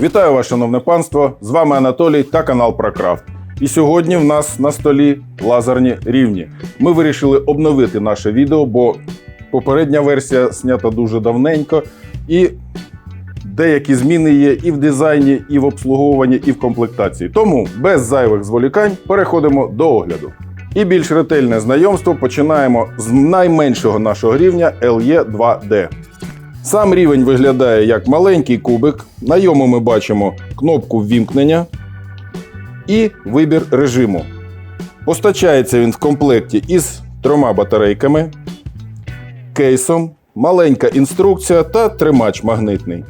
Вітаю вас, шановне панство! З вами Анатолій та канал Прокрафт. І сьогодні в нас на столі лазерні рівні. Ми вирішили обновити наше відео, бо попередня версія знята дуже давненько, і деякі зміни є і в дизайні, і в обслуговуванні, і в комплектації. Тому без зайвих зволікань переходимо до огляду. І більш ретельне знайомство починаємо з найменшого нашого рівня LE2D. Сам рівень виглядає як маленький кубик. На йому ми бачимо кнопку ввімкнення і вибір режиму. Постачається він в комплекті із трьома батарейками, кейсом, маленька інструкція та тримач магнитний.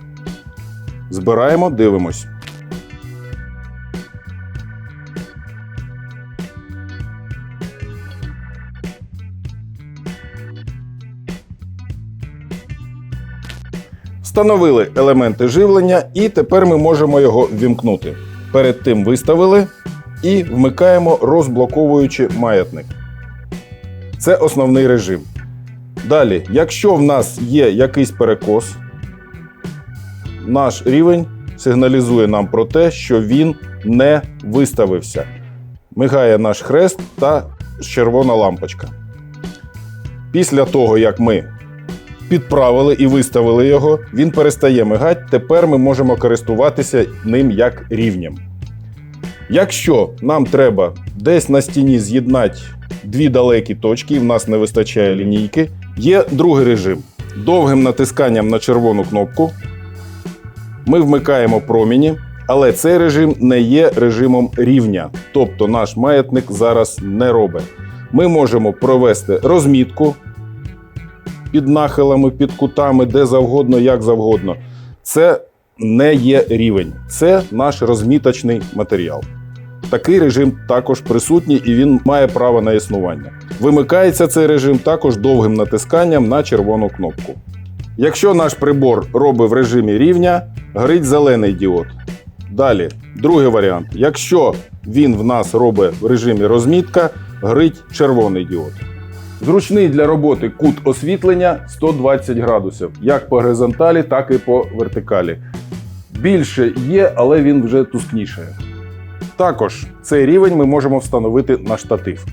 Збираємо, дивимось. Встановили елементи живлення, і тепер ми можемо його ввімкнути. Перед тим виставили і вмикаємо розблоковуючи маятник. Це основний режим. Далі, якщо в нас є якийсь перекос, наш рівень сигналізує нам про те, що він не виставився. Мигає наш хрест та червона лампочка. Після того, як ми підправили і виставили його, він перестає мигати. Тепер ми можемо користуватися ним як рівнем. Якщо нам треба десь на стіні з'єднати дві далекі точки, і в нас не вистачає лінійки, є другий режим. Довгим натисканням на червону кнопку ми вмикаємо проміні, але цей режим не є режимом рівня, тобто наш маятник зараз не робить. Ми можемо провести розмітку під нахилами, під кутами, де завгодно, як завгодно. Це не є рівень, це наш розміточний матеріал. Такий режим також присутній і він має право на існування. Вимикається цей режим також довгим натисканням на червону кнопку. Якщо наш прибор робить в режимі рівня, горить зелений діод. Далі, другий варіант. Якщо він в нас робить в режимі розмітка, горить червоний діод. Зручний для роботи кут освітлення 120 градусів, як по горизонталі, так і по вертикалі. Більше є, але він вже тускнішає. Також цей рівень ми можемо встановити на штатив.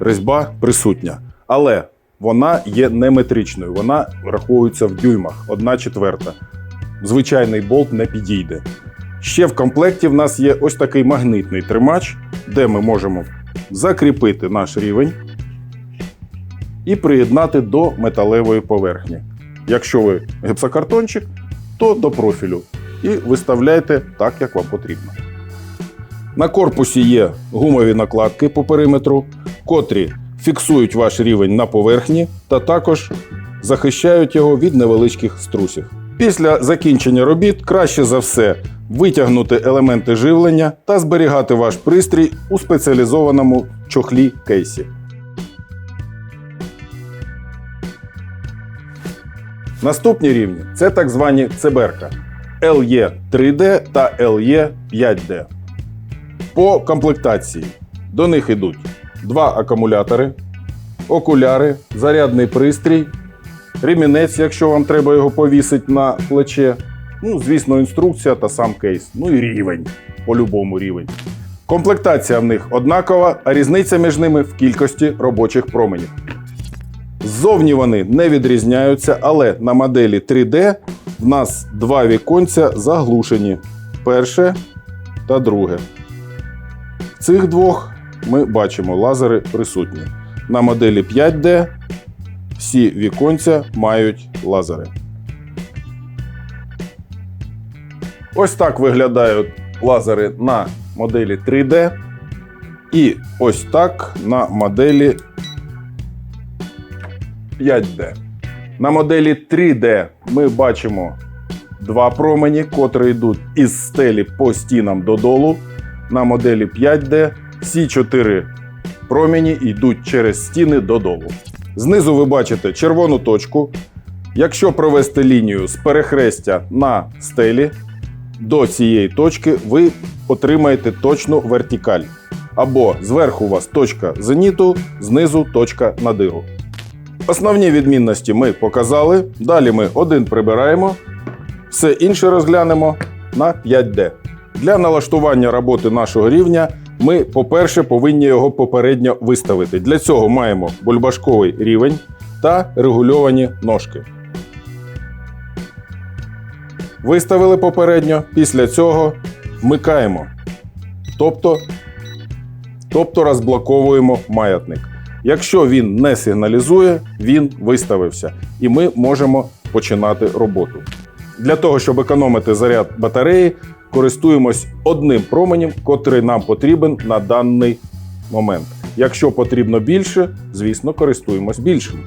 Резьба присутня. Але вона є не метричною, вона рахується в дюймах, 1 четверта. Звичайний болт не підійде. Ще в комплекті в нас є ось такий магнитний тримач, де ми можемо закріпити наш рівень і приєднати до металевої поверхні. Якщо ви гіпсокартончик, то до профілю. І виставляйте так, як вам потрібно. На корпусі є гумові накладки по периметру, котрі фіксують ваш рівень на поверхні та також захищають його від невеличких струсів. Після закінчення робіт краще за все витягнути елементи живлення та зберігати ваш пристрій у спеціалізованому чохлі кейсі. Наступні рівні це так звані цеберка LE 3D та LE 5D. По комплектації до них йдуть два акумулятори, окуляри, зарядний пристрій, ремінець, якщо вам треба його повісити на плече. Ну, звісно, інструкція та сам кейс. Ну і рівень, по-любому рівень. Комплектація в них однакова, а різниця між ними в кількості робочих променів. Ззовні вони не відрізняються, але на моделі 3D в нас два віконця заглушені. Перше та друге. В цих двох ми бачимо лазери присутні. На моделі 5D всі віконця мають лазери. Ось так виглядають лазери на моделі 3D. І ось так на моделі 5D. На моделі 3D ми бачимо два промені, котрі йдуть із стелі по стінам додолу. На моделі 5D всі чотири промені йдуть через стіни додолу. Знизу ви бачите червону точку. Якщо провести лінію з перехрестя на стелі до цієї точки, ви отримаєте точну вертикаль. Або зверху у вас точка зеніту, знизу точка надиру. Основні відмінності ми показали. Далі ми один прибираємо, все інше розглянемо на 5D. Для налаштування роботи нашого рівня ми, по-перше, повинні його попередньо виставити. Для цього маємо бульбашковий рівень та регульовані ножки. Виставили попередньо, після цього вмикаємо. Тобто, тобто розблоковуємо маятник. Якщо він не сигналізує, він виставився, і ми можемо починати роботу. Для того, щоб економити заряд батареї, користуємось одним променем, котрий нам потрібен на даний момент. Якщо потрібно більше, звісно, користуємось більшим.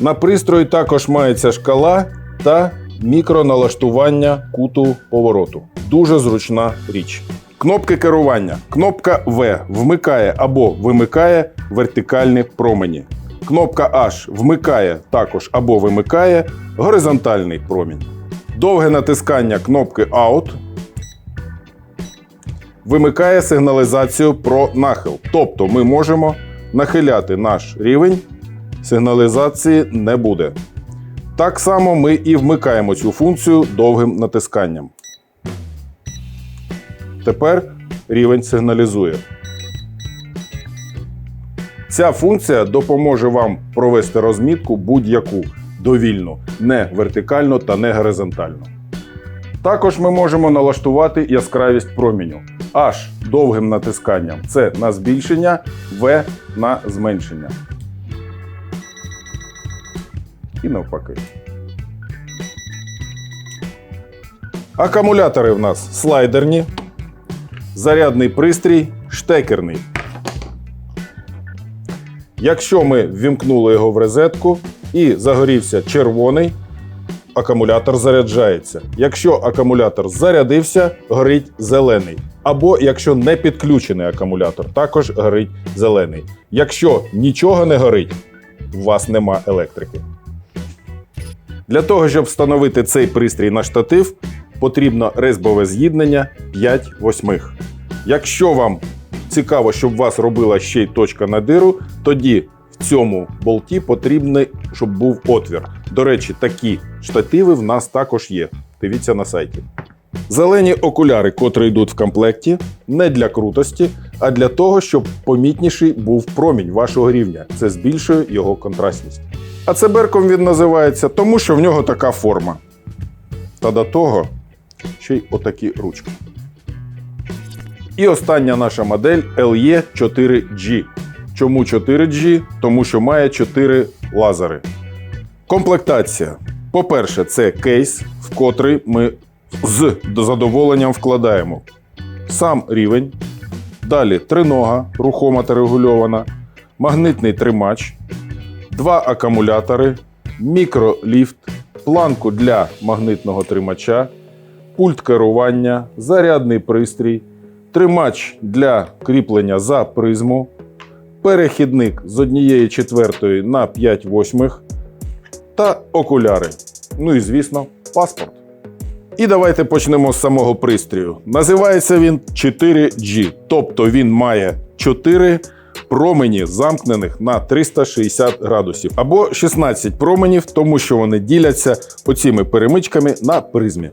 На пристрої також мається шкала та мікроналаштування куту повороту. Дуже зручна річ. Кнопки керування. Кнопка В вмикає або вимикає вертикальні промені. Кнопка H вмикає також або вимикає горизонтальний промінь. Довге натискання кнопки Out вимикає сигналізацію про нахил. Тобто ми можемо нахиляти наш рівень, сигналізації не буде. Так само ми і вмикаємо цю функцію довгим натисканням. Тепер рівень сигналізує. Ця функція допоможе вам провести розмітку будь-яку довільну, не вертикально та не горизонтально. Також ми можемо налаштувати яскравість проміню. H довгим натисканням це на збільшення, V на зменшення. І навпаки. Акумулятори в нас слайдерні, зарядний пристрій штекерний. Якщо ми ввімкнули його в розетку і загорівся червоний, акумулятор заряджається. Якщо акумулятор зарядився, горить зелений. Або якщо не підключений акумулятор, також горить зелений. Якщо нічого не горить, у вас нема електрики. Для того, щоб встановити цей пристрій на штатив, потрібно резьбове з'єднання 5 восьмих. Якщо вам цікаво, щоб вас робила ще й точка надиру, тоді в цьому болті потрібно, щоб був отвір. До речі, такі штативи в нас також є. Дивіться на сайті. Зелені окуляри, котрі йдуть в комплекті, не для крутості, а для того, щоб помітніший був промінь вашого рівня. Це збільшує його контрастність. А цеберком він називається, тому що в нього така форма. Та до того ще й отакі ручки. І остання наша модель LE4G. Чому 4G? Тому що має 4 лазери. Комплектація. По-перше, це кейс, в котрий ми з задоволенням вкладаємо сам рівень. Далі тринога, рухома та регульована, магнитний тримач, два акумулятори, мікроліфт, планку для магнитного тримача, пульт керування, зарядний пристрій, тримач для кріплення за призму, перехідник з однієї четвертої на 5 восьмих та окуляри. Ну і, звісно, паспорт. І давайте почнемо з самого пристрою. Називається він 4G, тобто він має 4 промені замкнених на 360 градусів, або 16 променів, тому що вони діляться оціми перемичками на призмі.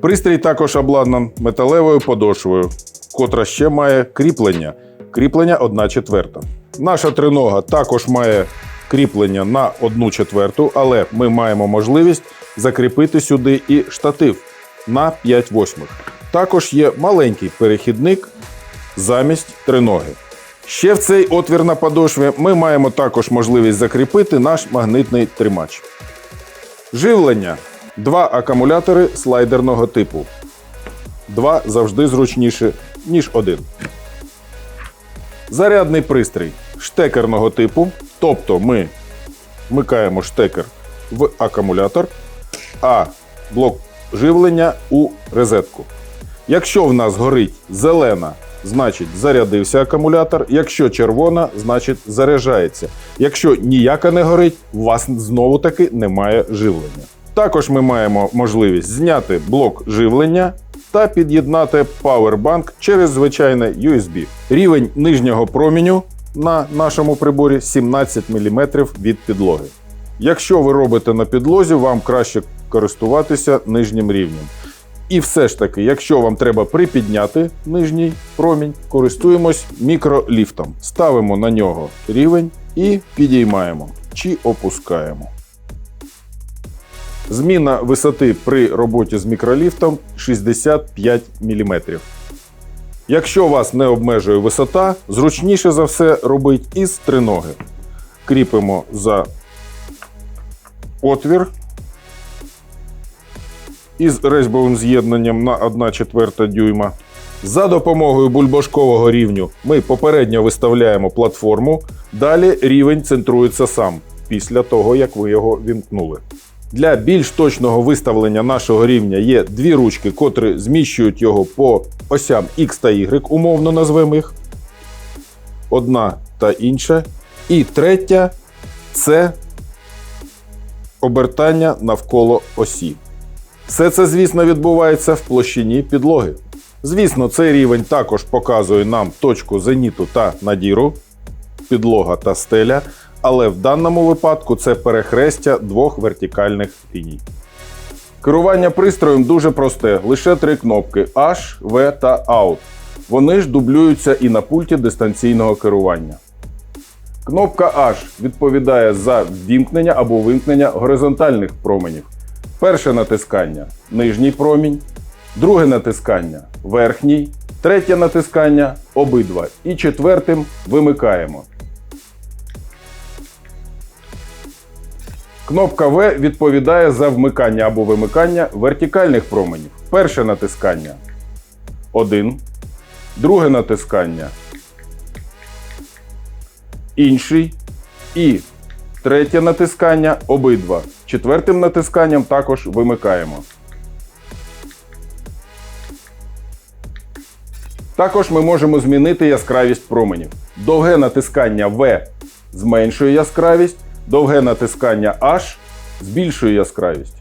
Пристрій також обладнан металевою подошвою, котра ще має кріплення. Кріплення 1 четверта. Наша тринога також має кріплення на 1 четверту, але ми маємо можливість закріпити сюди і штатив на 5 восьмих. Також є маленький перехідник замість триноги. Ще в цей отвір на подошві ми маємо також можливість закріпити наш магнитний тримач. Живлення. Два акумулятори слайдерного типу. Два завжди зручніше, ніж один. Зарядний пристрій штекерного типу. Тобто ми вмикаємо штекер в акумулятор, а блок живлення у розетку. Якщо в нас горить зелена, значить зарядився акумулятор. Якщо червона, значить заряджається. Якщо ніяка не горить, у вас знову таки немає живлення. Також ми маємо можливість зняти блок живлення та під'єднати павербанк через звичайне USB. Рівень нижнього проміню на нашому приборі 17 мм від підлоги. Якщо ви робите на підлозі, вам краще користуватися нижнім рівнем. І все ж таки, якщо вам треба припідняти нижній промінь, користуємось мікроліфтом. Ставимо на нього рівень і підіймаємо чи опускаємо. Зміна висоти при роботі з мікроліфтом 65 мм. Якщо вас не обмежує висота, зручніше за все робить із триноги. Кріпимо за отвір із резьбовим з'єднанням на 1 четверта дюйма. За допомогою бульбашкового рівню ми попередньо виставляємо платформу, далі рівень центрується сам після того, як ви його вімкнули. Для більш точного виставлення нашого рівня є дві ручки, котрі зміщують його по осям X та Y, умовно назвемо їх. Одна та інша. І третя це обертання навколо осі. Все це, звісно, відбувається в площині підлоги. Звісно, цей рівень також показує нам точку зеніту та надіру, підлога та стеля, але в даному випадку це перехрестя двох вертикальних ліній. Керування пристроєм дуже просте: лише три кнопки H, V та Out. Вони ж дублюються і на пульті дистанційного керування. Кнопка H відповідає за ввімкнення або вимкнення горизонтальних променів. Перше натискання нижній промінь, друге натискання верхній, третє натискання обидва. І четвертим вимикаємо. Кнопка V відповідає за вмикання або вимикання вертикальних променів. Перше натискання 1, друге натискання інший і третє натискання обидва. Четвертим натисканням також вимикаємо. Також ми можемо змінити яскравість променів. Довге натискання V зменшує яскравість, довге натискання H збільшує яскравість.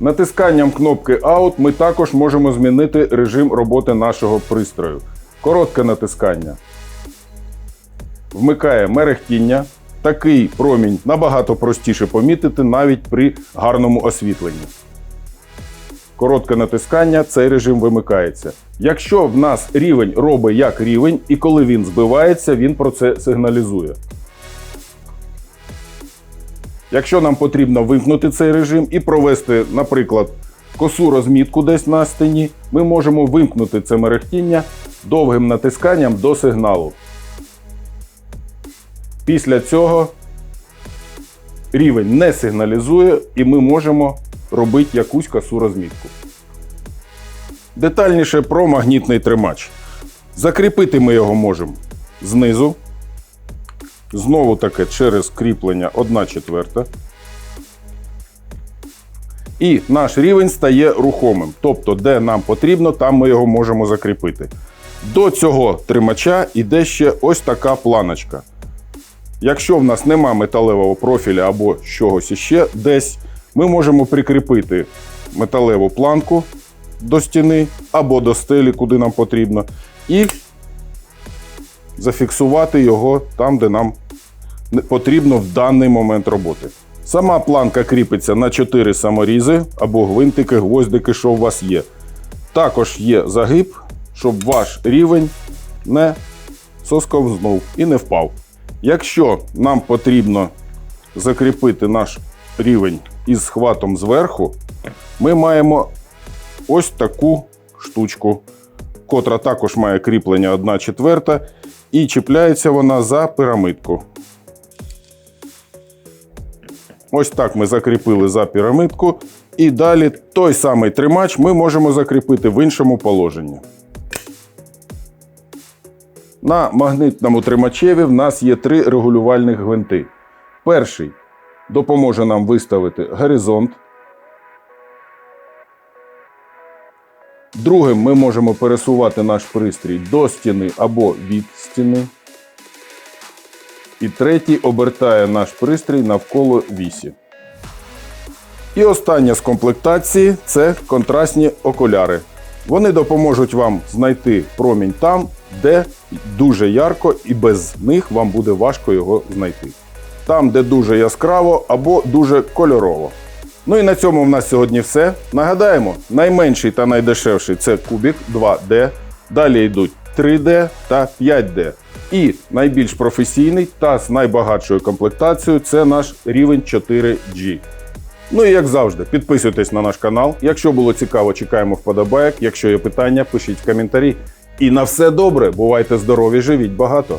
Натисканням кнопки Out ми також можемо змінити режим роботи нашого пристрою. Коротке натискання. Вмикає мерехтіння. Такий промінь набагато простіше помітити навіть при гарному освітленні. Коротке натискання, цей режим вимикається. Якщо в нас рівень робить як рівень, і коли він збивається, він про це сигналізує. Якщо нам потрібно вимкнути цей режим і провести, наприклад, косу розмітку десь на стіні, ми можемо вимкнути це мерехтіння довгим натисканням до сигналу. Після цього рівень не сигналізує і ми можемо робити якусь косу розмітку. Детальніше про магнітний тримач. Закріпити ми його можемо знизу. Знову таки через кріплення 1 четверта. І наш рівень стає рухомим. Тобто, де нам потрібно, там ми його можемо закріпити. До цього тримача йде ще ось така планочка. Якщо в нас нема металевого профіля або чогось іще десь, ми можемо прикріпити металеву планку до стіни або до стелі, куди нам потрібно, і зафіксувати його там, де нам потрібно в даний момент роботи. Сама планка кріпиться на 4 саморізи або гвинтики, гвоздики, що у вас є. Також є загиб, щоб ваш рівень не сосковзнув і не впав. Якщо нам потрібно закріпити наш рівень із схватом зверху, ми маємо ось таку штучку, котра також має кріплення 1 четверта, і чіпляється вона за пірамидку. Ось так ми закріпили за пірамидку. І далі той самий тримач ми можемо закріпити в іншому положенні. На магнитному тримачеві в нас є три регулювальних гвинти. Перший допоможе нам виставити горизонт. Другим ми можемо пересувати наш пристрій до стіни або від стіни. І третій обертає наш пристрій навколо вісі. І остання з комплектації це контрастні окуляри. Вони допоможуть вам знайти промінь там, де дуже ярко і без них вам буде важко його знайти. Там, де дуже яскраво або дуже кольорово. Ну і на цьому в нас сьогодні все. Нагадаємо, найменший та найдешевший це кубік 2D. Далі йдуть 3D та 5D. І найбільш професійний та з найбагатшою комплектацією це наш рівень 4G. Ну і як завжди, підписуйтесь на наш канал. Якщо було цікаво, чекаємо вподобайок. Якщо є питання, пишіть в коментарі. І на все добре, бувайте здорові, живіть багато.